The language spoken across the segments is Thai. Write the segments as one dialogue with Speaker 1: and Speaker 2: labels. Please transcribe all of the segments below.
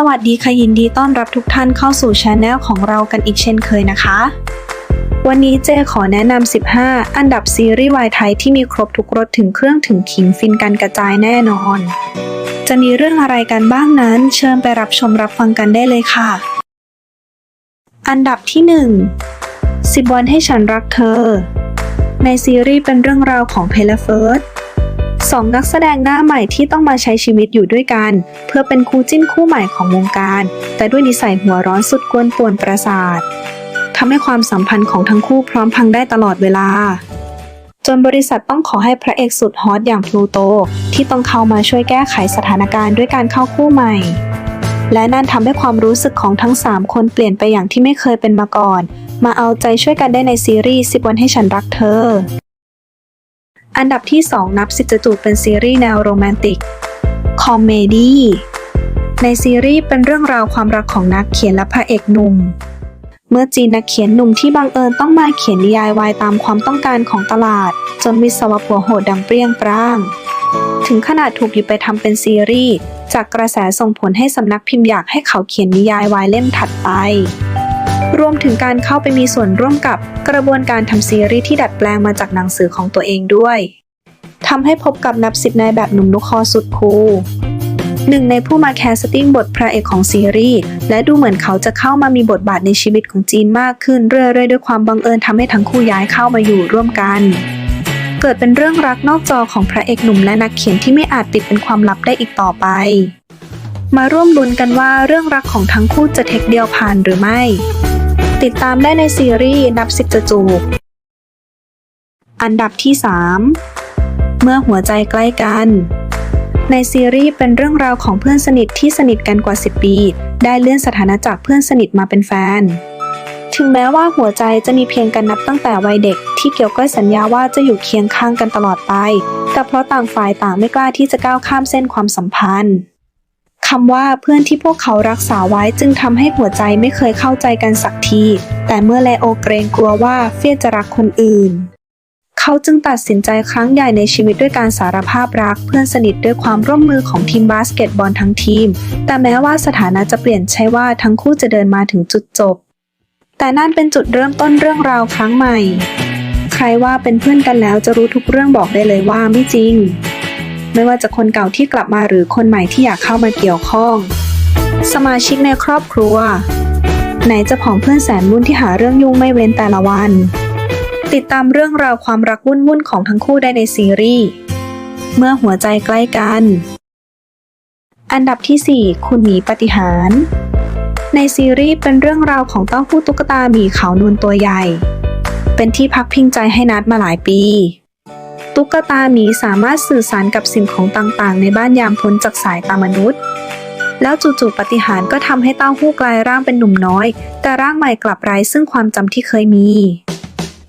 Speaker 1: สวัสดีค่ะยินดีต้อนรับทุกท่านเข้าสู่ช anel ของเรากันอีกเช่นเคยนะคะ วันนี้เจขอแนะนำ 15 อันดับซีรีส์วายไทยที่มีครบทุกรสถึงเครื่องถึงขิงฟินกันกระจายแน่นอน จะมีเรื่องอะไรกันบ้างนั้น เชิญไปรับชมรับฟังกันได้เลยค่ะ อันดับที่ 1 สิบวันให้ฉันรักเธอ ในซีรีส์เป็นเรื่องราวของเพลเฟิร์ส สองนักแสดงหน้าใหม่ที่ต้องมาใช้ชีวิตอยู่ด้วยกัน เพื่อเป็นคู่จิ้นคู่ใหม่ของวงการ แต่ด้วยนิสัยหัวร้อนสุดกวนป่วนประสาททำให้ความสัมพันธ์ของทั้งคู่พร้อมพังได้ตลอดเวลา จนบริษัทต้องขอให้พระเอกสุดฮอตอย่างพลูโต ที่ต้องเข้ามาช่วยแก้ไขสถานการณ์ด้วยการเข้าคู่ใหม่ และนั่นทำให้ความรู้สึกของทั้ง 3 คนเปลี่ยนไปอย่างที่ไม่เคยเป็นมาก่อน มาเอาใจช่วยกันได้ในซีรีส์10 วันให้ฉันรักเธอ อันดับที่ 2 นับสิจจูเป็นซีรีส์แนวโรแมนติก คอมเมดี้ในซีรีส์เป็นเรื่องราวความรักของนักเขียนและพระเอกหนุ่ม เมื่อจีนนักเขียนหนุ่มที่บังเอิญต้องมาเขียนนิยายวายตามความต้องการของตลาด จนวิศวะผัวโหดดังเปรี้ยงปร้าง ถึงขนาดถูกหยิบไปทำเป็นซีรีส์จากกระแสส่งผลให้สำนักพิมพ์อยากให้เขาเขียนนิยายวายเล่มถัดไป รวมถึงการเข้าไปมีส่วนร่วมกับกระบวนการทำซีรีส์ที่ดัดแปลงมาจากหนังสือของตัวเองด้วยทำให้พบกับนับสิบนายแบบหนุ่มลูกคอสุดคูลหนึ่งในผู้มาแคสติ้งบทพระเอกของซีรีส์และดูเหมือนเขาจะเข้ามามีบทบาทในชีวิตของจีนมากขึ้นเรื่อยๆด้วยความบังเอิญทำให้ทั้งคู่ย้ายเข้ามาอยู่ร่วมกัน เกิดเป็นเรื่องรักนอกจอของพระเอกหนุ่มและนักเขียนที่ไม่อาจปิดเป็นความลับได้อีกต่อไป มาร่วมลุ้นกันว่าเรื่องรักของทั้งคู่จะเทคเดียวผ่านหรือไม่ ติดตามได้ในซีรีส์นับสิบจะจูบ อันดับที่ 3 เมื่อหัวใจใกล้กัน ในซีรีส์เป็นเรื่องราวของเพื่อนสนิทที่สนิทกันกว่า 10 ปี ได้เลื่อนสถานะจากเพื่อนสนิทมาเป็นแฟน ถึงแม้ว่าหัวใจจะมีเพียงกันนับตั้งแต่วัยเด็ก ที่เกี่ยวก้อยสัญญาว่าจะอยู่เคียงข้างกันตลอดไป แต่เพราะต่างฝ่ายต่างไม่กล้าที่จะก้าวข้ามเส้นความสัมพันธ์ คำว่าเพื่อนที่พวกเขารักษาไว้จึงทำให้หัวใจไม่เคยเข้าใจกันสักที แต่เมื่อแลโอเกรงกลัวว่าเฟียจะรักคนอื่น เขาจึงตัดสินใจครั้งใหญ่ในชีวิตด้วยการสารภาพรักเพื่อนสนิทด้วยความร่วมมือของทีมบาสเกตบอลทั้งทีม แต่แม้ว่าสถานะจะเปลี่ยนใช่ว่าทั้งคู่จะเดินมาถึงจุดจบ แต่นั่นเป็นจุดเริ่มต้นเรื่องราวครั้งใหม่ ใครว่าเป็นเพื่อนกันแล้วจะรู้ทุกเรื่องบอกได้เลยว่าไม่จริง ไม่ว่าจะคนเก่าที่กลับมาหรือคนใหม่ที่อยากเข้ามาเกี่ยวข้อง สมาชิกในครอบครัว ไหนจะผองเพื่อนแสนวุ่นที่หาเรื่องยุ่งไม่เว้นแต่ละวัน ติดตามเรื่องราวความรักวุ่นๆของทั้งคู่ได้ในซีรีส์เมื่อหัวใจใกล้กัน อันดับที่ 4 คุณหมีปฏิหารในซีรีส์เป็นเรื่องราวของเต้าหู้ตุ๊กตาหมีขาวนวลตัวใหญ่ เป็นที่พักพิงใจให้นัดมาหลายปี ตุ๊กตาหมีสามารถสื่อสารกับสิ่งของต่างๆ ในบ้านยามพ้นจากสายตามนุษย์ แล้วจู่ๆปฏิหารก็ทำให้เต้าหู้กลายร่างเป็นหนุ่มน้อย แต่ร่างใหม่กลับไร้ซึ่งความจำที่เคยมี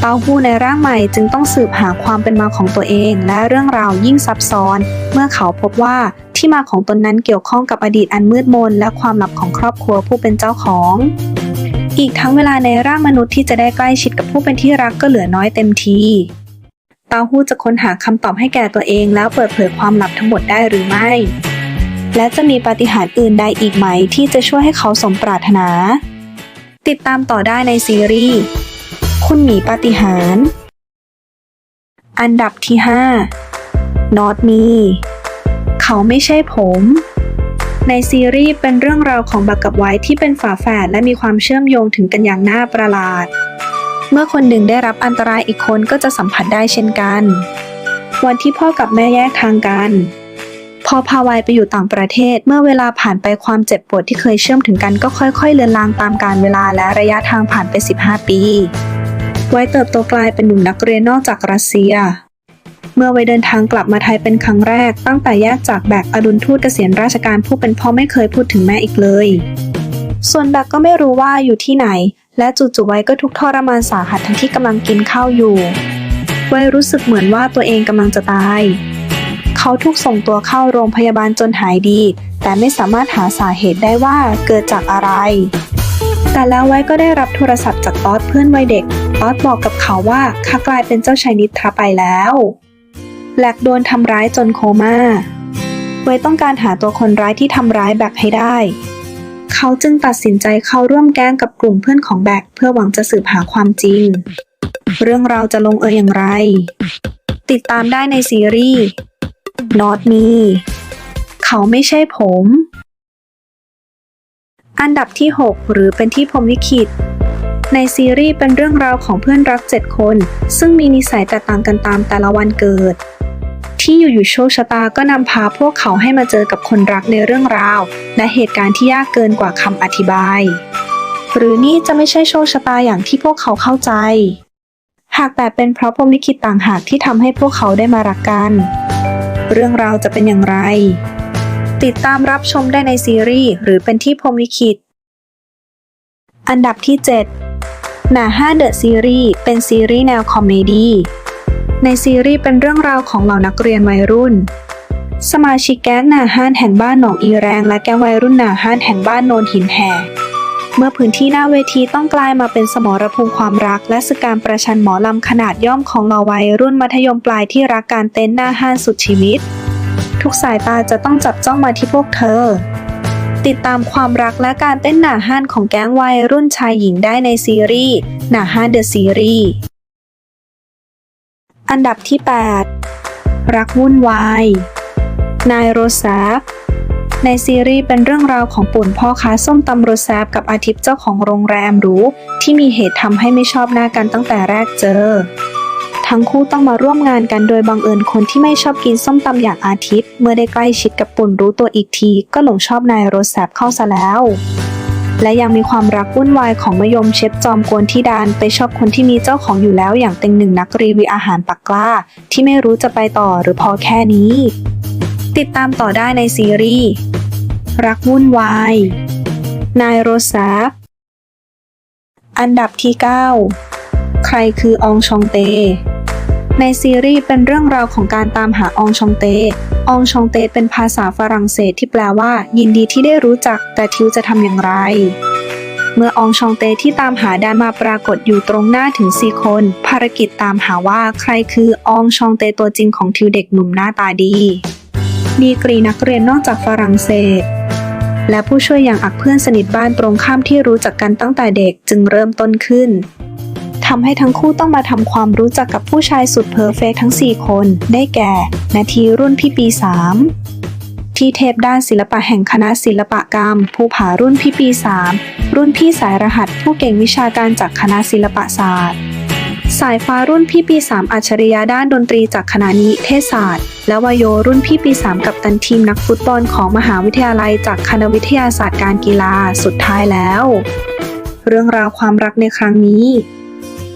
Speaker 1: เต้าหู้ในร่างใหม่จึงต้องสืบหาความเป็นมาของตัวเอง และเรื่องราวยิ่งซับซ้อน เมื่อเขาพบว่าที่มาของตนนั้นเกี่ยวข้องกับอดีตอันมืดมนและความลับของครอบครัวผู้เป็นเจ้าของอีกทั้งเวลาในร่างมนุษย์ที่จะได้ใกล้ชิดกับผู้เป็นที่รักก็เหลือน้อยเต็มที เต้าหู้จะค้นหาคำตอบให้แก่ตัวเองแล้วเปิดเผยความลับทั้งหมดได้หรือไม่ และจะมีปาฏิหาริย์อื่นใดอีกไหมที่จะช่วยให้เขาสมปรารถนา ติดตามต่อได้ในซีรีส์ คุณหมีปาฏิหาริย์ อันดับที่ 5 Not Me เขาไม่ใช่ผมในซีรีส์เป็นเรื่องราวของบักกับไว้ที่เป็นฝาแฝดและมีความเชื่อมโยงถึงกันอย่างน่าประหลาด เมื่อคนหนึ่งได้รับอันตรายอีกคนก็จะสัมผัสได้เช่นกัน วันที่พ่อกับแม่แยกทางกัน พอพาวายไปอยู่ต่างประเทศ เมื่อเวลาผ่านไปความเจ็บปวดที่เคยเชื่อมถึงกันก็ค่อยๆ เลือนลางตามกาลเวลาและระยะทางผ่านไป 15 ปี ไว้เติบโตกลายเป็นหนุ่มนักเรียนนอกจากรัสเซียเมื่อไว้เดินทางกลับมาไทยเป็นครั้งแรก ตั้งแต่แยกจากแบกอดุลทูตเกษียณราชการผู้เป็นพ่อไม่เคยพูดถึงแม่อีกเลย ส่วนแบกก็ไม่รู้ว่าอยู่ที่ไหน และจู่ๆไว้ก็ทุกข์ทรมานสาหัสทั้งที่กำลังกินข้าวอยู่ ไว้รู้สึกเหมือนว่าตัวเองกำลังจะตาย เขาถูกส่งตัวเข้าโรงพยาบาลจนหายดี แต่ไม่สามารถหาสาเหตุได้ว่าเกิดจากอะไร แต่แล้วไว้ก็ได้รับโทรศัพท์จากตอดเพื่อนวัยเด็กตอดบอกกับเขาว่าข้ากลายเป็นเจ้าชายนิทราไปแล้วแหลกโดนทำร้ายจนโคม่าไว้ต้องการหาตัวคนร้ายที่ทำร้ายแบกให้ได้ เขาจึงตัดสินใจเข้าร่วมแก๊งกับกลุ่มเพื่อนของแบ็คเพื่อหวังจะสืบหาความจริง เรื่องราวจะลงเอยอย่างไร ติดตามได้ในซีรีส์ Not Me เขาไม่ใช่ผม อันดับที่ 6 หรือเป็นที่พรมลิขิตในซีรีส์เป็นเรื่องราวของเพื่อนรัก 7 คน ซึ่งมีนิสัยแตกต่างกันตามแต่ละวันเกิด ที่อยู่ๆโชคชะตาก็นำพาพวกเขาให้มาเจอกับคนรักในเรื่องราว และเหตุการณ์ที่ยากเกินกว่าคำอธิบาย หรือนี่จะไม่ใช่โชคชะตาอย่างที่พวกเขาเข้าใจ หากแต่เป็นเพราะพรหมลิขิตต่างหากที่ทำให้พวกเขาได้มารักกัน เรื่องราวจะเป็นอย่างไร ติดตามรับชมได้ในซีรีส์หรือเป็นที่พรหมลิขิต อันดับที่ 7หนาห้าเดอะซีรีส์เป็นซีรีส์แนวคอมเมดี้ ในซีรีส์เป็นเรื่องราวของเหล่านักเรียนวัยรุ่น สมาชิกแก๊งหนาห้านแห่งบ้านหนองอีแรง และแก๊งวัยรุ่นหนาห้านแห่งบ้านโนนหินแห่เมื่อพื้นที่หน้าเวทีต้องกลายมาเป็นสมรภูมิความรัก และศึการประชันหมอลำขนาดย่อมของเหล่าวัยรุ่นมัธยมปลายที่รักการเต้นหน้าห้านสุดชีวิต ทุกสายตาจะต้องจับจ้องมาที่พวกเธอ ติดตามความรักและการเต้นหน้าห้านของแก๊งวัยรุ่นชายหญิงได้ในซีรีส์หน้าห้านเดอะซีรีส์ อันดับที่ 8 รักวุ่นวาย นายโรซาฟในซีรีส์เป็นเรื่องราวของปุ่นพ่อค้าส้มตำโรซาฟกับอาทิตย์เจ้าของโรงแรมหรูที่มีเหตุทำให้ไม่ชอบหน้ากันตั้งแต่แรกเจอ ทั้งคู่ต้องมาร่วมงานกันโดยบังเอิญคนที่ไม่ชอบกินส้มตำอย่างอาทิตย์ เมื่อได้ใกล้ชิดกับปุ่นรู้ตัวอีกที ก็หลงชอบนายโรซาฟเข้าซะแล้ว และยังมีความรักวุ่นวายของมยมเชฟจอมกวนที่ดานไปชอบคนที่มีเจ้าของอยู่แล้วอย่างเต็งหนึ่งนักรีวิวอาหารปักกล้า ที่ไม่รู้จะไปต่อหรือพอแค่นี้ ติดตามต่อได้ในซีรีส์รักวุ่นวาย นายโรซาฟอันดับที่ 9 ใครคืออองชองเต ในซีรีส์เป็นเรื่องราวของการตามหาอองชองเต องชองเตเป็นภาษาฝรั่งเศสที่แปลว่า ยินดีที่ได้รู้จัก แต่ทิวจะทำอย่างไร เมื่อองชองเตที่ตามหาดานมาปรากฏอยู่ตรงหน้าถึง4คน ภารกิจตามหาว่าใครคืออองชองเตตัวจริงของทิวเด็กหนุ่มหน้าตาดี ดีกรีนักเรียนนอกจากฝรั่งเศสและผู้ช่วยอย่างอักเพื่อนสนิทบ้านตรงข้ามที่รู้จักกันตั้งแต่เด็กจึงเริ่มต้นขึ้น ทำให้ทั้งคู่ต้องมาทำความรู้จักกับผู้ชายสุดเพอร์เฟกทั้ง 4 คน ได้แก่ นาทีรุ่นพี่ปี 3 ที่เทพด้านศิลปะแห่งคณะศิลปกรรมผู้ผารุ่นพี่ปี 3 รุ่นพี่สายรหัส ผู้เก่งวิชาการจากคณะศิลปศาสตร์ สายฟ้ารุ่นพี่ปี 3 อัจฉริยะด้านดนตรีจากคณะนิเทศศาสตร์ และวโยรุ่นพี่ปี 3 กับตันทีมนักฟุตบอลของมหาวิทยาลัยจากคณะวิทยาศาสตร์การกีฬาสุดท้ายแล้วเรื่องราวความรักในครั้งนี้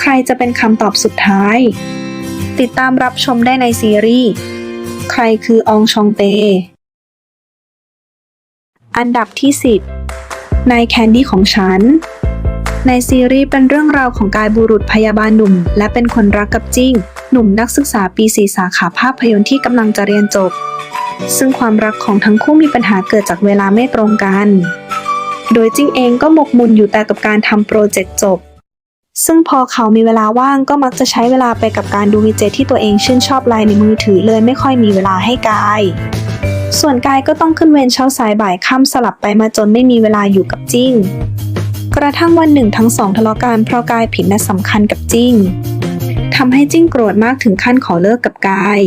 Speaker 1: ใครจะเป็นคำตอบสุดท้าย ติดตามรับชมได้ในซีรีส์ใครคือองชองเต อันดับที่ 10ในแคนดี้ของฉัน ในซีรีส์เป็นเรื่องราวของกายบุรุษพยาบาลหนุ่ม และเป็นคนรักกับจิ้ง หนุ่มนักศึกษาปีสีสาขาภาพยนตร์ที่กำลังจะเรียนจบ ซึ่งความรักของทั้งคู่มีปัญหาเกิดจากเวลาไม่ตรงกัน โดยจิ้งเองก็หมกมุ่นอยู่แต่กับการทำโปรเจกต์จบ ซึ่งพอเขามีเวลาว่างก็มักจะใช้เวลาไปกับการดูวีเจที่ตัวเองชื่นชอบไลน์ในมือถือเลยไม่ค่อยมีเวลาให้กาย ส่วนกายก็ต้องขึ้นเวรเช้าสายบ่ายค่ำสลับไปมาจนไม่มีเวลาอยู่กับจิ้ง กระทั่งวันหนึ่งทั้งสองทะเลาะกันเพราะกายผิดนัดสำคัญกับจิ้งทำให้จิ้งโกรธมากถึงขั้นขอเลิกกับกาย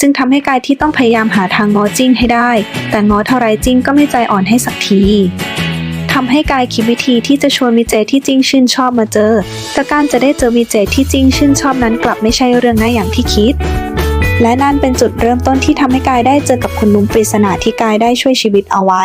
Speaker 1: จึงทำให้กายที่ต้องพยายามหาทางง้อจิ้งให้ได้ แต่ง้อเท่าไรจิ้งก็ไม่ใจอ่อนให้สักที ทำให้กายคิดวิธีที่จะชวนวิเจที่จริงชื่นชอบมาเจอ แต่การจะได้เจอวิเจที่จริงชื่นชอบนั้นกลับไม่ใช่เรื่องง่ายอย่างที่คิด และนั่นเป็นจุดเริ่มต้นที่ทำให้กายได้เจอกับคุณลุงปริศนาที่กายได้ช่วยชีวิตเอาไว้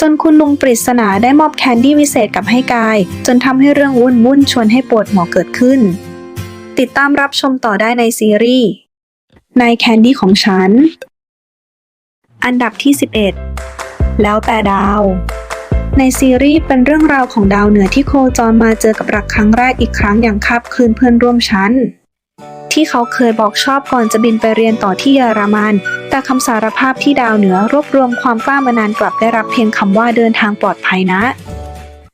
Speaker 1: จนคุณลุงปริศนาได้มอบแคนดี้วิเศษกับให้กาย จนทำให้เรื่องวุ่นวุ่นชวนให้ปวดหัวเกิดขึ้น ติดตามรับชมต่อได้ในซีรีส์ในแคนดี้ของฉัน อันดับที่ 11 แล้วแต่ดาว ในซีรีส์เป็นเรื่องราวของดาวเหนือที่โคจรมาเจอกับรักครั้งแรกอีกครั้งอย่างคาบคืนเพื่อนร่วมชั้น ที่เขาเคยบอกชอบก่อนจะบินไปเรียนต่อที่เยอรมันแต่คำสารภาพที่ดาวเหนือรวบรวมความกล้ามานานกลับได้รับเพียงคำว่าเดินทางปลอดภัยนะ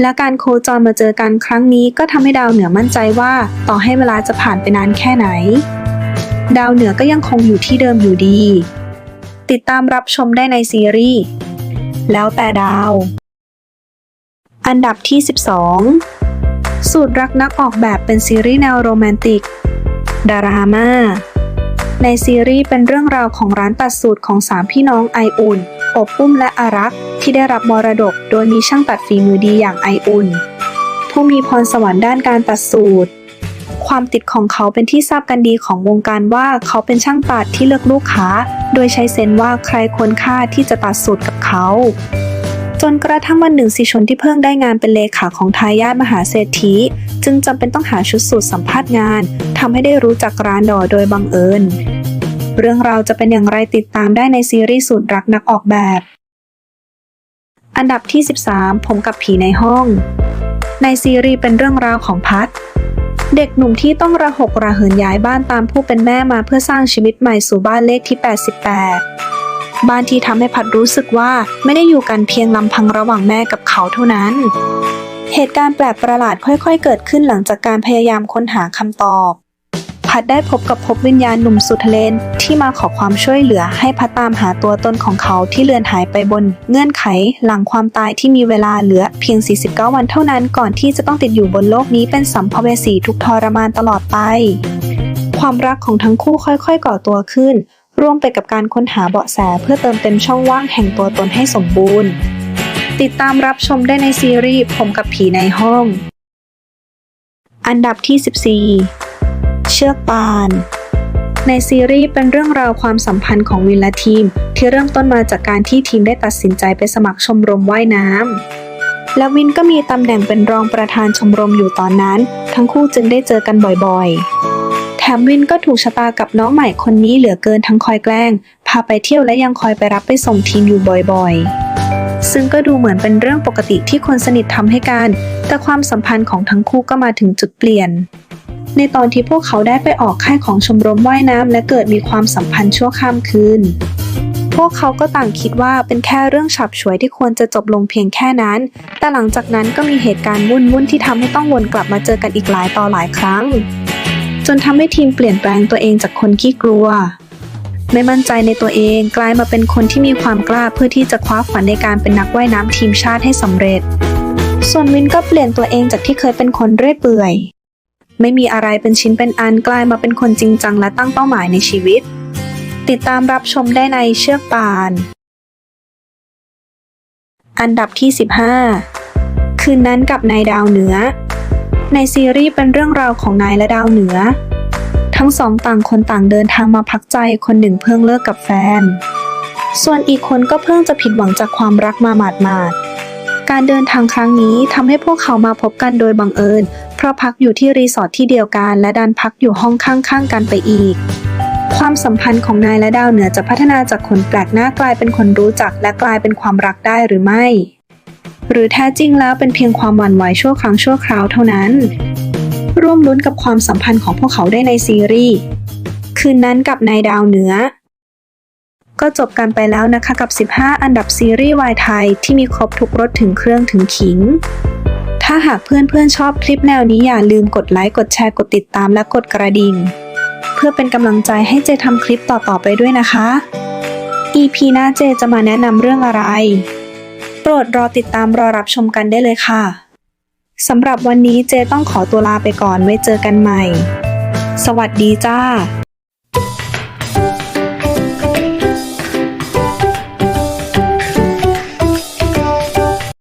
Speaker 1: และการโคจรมาเจอกันครั้งนี้ก็ทำให้ดาวเหนือมั่นใจว่า ต่อให้เวลาจะผ่านไปนานแค่ไหน ดาวเหนือก็ยังคงอยู่ที่เดิมอยู่ดี ติดตามรับชมได้ในซีรีส์แล้วแต่ดาว อันดับที่ 12 สูตรรักนักออกแบบเป็นซีรีส์แนวโรแมนติก ดารามาในซีรีส์เป็นเรื่องราวของร้านตัดสูตรของสามพี่น้องไออุ่น อบปุ้มและอารักษ์ที่ได้รับมรดกโดยมีช่างตัดฝีมือดีอย่างไออุ่น ผู้มีพรสวรรค์ด้านการตัดสูตร ความติดของเขาเป็นที่ทราบกันดีของวงการว่าเขาเป็นช่างตัดที่เลือกลูกค้า โดยใช้เซนว่าใครควรค่าที่จะตัดสูตรกับเขา จนกระทั่งวันหนึ่งสิชนที่เพิ่งได้งานเป็นเลขาของทายาทมหาเศรษฐี จึงจำเป็นต้องหาชุดสูตรสัมภาษณ์งานทำให้ได้รู้จักร้านดอโดยบังเอิญ เรื่องราวจะเป็นอย่างไรติดตามได้ในซีรีส์สูตรรักนักออกแบบ อันดับที่ 13 ผมกับผีในห้อง ในซีรีส์เป็นเรื่องราวของพัดเด็กหนุ่มที่ต้องระหกระเหินย้ายบ้านตามผู้เป็นแม่มาเพื่อสร้างชีวิตใหม่สู่บ้านเลขที่ 88 บ้านที่ทำให้พัดรู้สึกว่าไม่ได้อยู่กันเพียงลำพังระหว่างแม่กับเขาเท่านั้น เหตุการณ์แปลกประหลาดค่อยๆ เกิดขึ้นหลังจากการพยายามค้นหาคำตอบ พัดได้พบกับภพวิญญาณหนุ่มสุดทะเลนที่มาขอความช่วยเหลือให้พัดตามหาตัวตนของเขาที่เลือนหายไปบน เงื่อนไขหลังความตายที่มีเวลาเหลือเพียง 49 วันเท่านั้นก่อนที่จะต้องติดอยู่บนโลกนี้เป็นสัมภเวสีทุกทรมานตลอดไปความรักของทั้งคู่ค่อยๆ ก่อตัวขึ้น ร่วมไปกับการค้นหาเบาะแสเพื่อเติมเต็มช่องว่างแห่งตัวตนให้สมบูรณ์ ติดตามรับชมได้ในซีรีส์ผมกับผีในห้อง อันดับที่ 14 เชือกปานในซีรีส์เป็นเรื่องราวความสัมพันธ์ของวินและทีม ที่เริ่มต้นมาจากการที่ทีมได้ตัดสินใจไปสมัครชมรมว่ายน้ำ และวินก็มีตำแหน่งเป็นรองประธานชมรมอยู่ตอนนั้น ทั้งคู่จึงได้เจอกันบ่อยๆ แถมวินก็ถูกชะตากับน้องใหม่คนนี้เหลือเกินทั้งคอยแกล้ง พาไปเที่ยวและยังคอยไปรับไปส่งทีมอยู่บ่อยๆ ซึ่งก็ดูเหมือนเป็นเรื่องปกติที่คนสนิททำให้กัน แต่ความสัมพันธ์ของทั้งคู่ก็มาถึงจุดเปลี่ยน ในตอนที่พวกเขาได้ไปออกค่ายของชมรมว่ายน้ำและเกิดมีความสัมพันธ์ชั่วข้ามคืนพวกเขาก็ต่างคิดว่าเป็นแค่เรื่องฉับฉวยที่ควรจะจบลงเพียงแค่นั้น แต่หลังจากนั้นก็มีเหตุการณ์วุ่นวุ่นที่ทำให้ต้องวนกลับมาเจอกันอีกหลายต่อหลายครั้ง จนทำให้ทีมเปลี่ยนแปลงตัวเองจากคนขี้กลัว ไม่มั่นใจในตัวเองกลายมาเป็นคนที่มีความกล้าเพื่อที่จะคว้าฝันในการเป็นนักว่ายน้ำทีมชาติให้สำเร็จ ส่วนวินก็เปลี่ยนตัวเองจากที่เคยเป็นคนเรื่อยเปื่อย ไม่มีอะไรเป็นชิ้นเป็นอันกลายมาเป็นคนจริงจังและตั้งเป้าหมายในชีวิต ติดตามรับชมได้ในเชือกป่าน อันดับที่ 15 คืนนั้นกับนายดาวเหนือ ในซีรีส์เป็นเรื่องราวของนายและดาวเหนือ ทั้งสองต่างคนต่างเดินทางมาพักใจคนหนึ่งเพิ่งเลิกกับแฟน ส่วนอีกคนก็เพิ่งจะผิดหวังจากความรักมาหมาดๆการเดินทางครั้งนี้ทำให้พวกเขามาพบกันโดยบังเอิญ เพราะพักอยู่ที่รีสอร์ทที่เดียวกัน และดันพักอยู่ห้องข้างๆกันไปอีก ความสัมพันธ์ของนายและดาวเหนือจะพัฒนาจากคนแปลกหน้ากลายเป็นคนรู้จักและกลายเป็นความรักได้หรือไม่ หรือแท้จริงแล้วเป็นเพียงความหวั่นไหวชั่วครั้งชั่วคราวเท่านั้น ร่วมลุ้นกับความสัมพันธ์ของพวกเขาได้ในซีรีส์คืนนั้นกับนายดาวเหนือ ก็จบกันไปแล้วนะคะกับ 15 อันดับซีรีส์วายไทยที่มีครบทุกรสถึงเครื่องถึงขิง ถ้าหากเพื่อนๆชอบคลิปแนวนี้อย่าลืมกดไลค์กดแชร์กดติดตามและกดกระดิ่ง เพื่อเป็นกำลังใจให้เจทำคลิปต่อๆไปด้วยนะคะ EP หน้าเจจะมาแนะนำเรื่องอะไร ปรดรอติดตามรอรับชมกันได้เลยค่ะสำหรับวันนี้เจต้องขอตัวลาไปก่อนไว้เจอกันใหม่ สวัสดีจ้า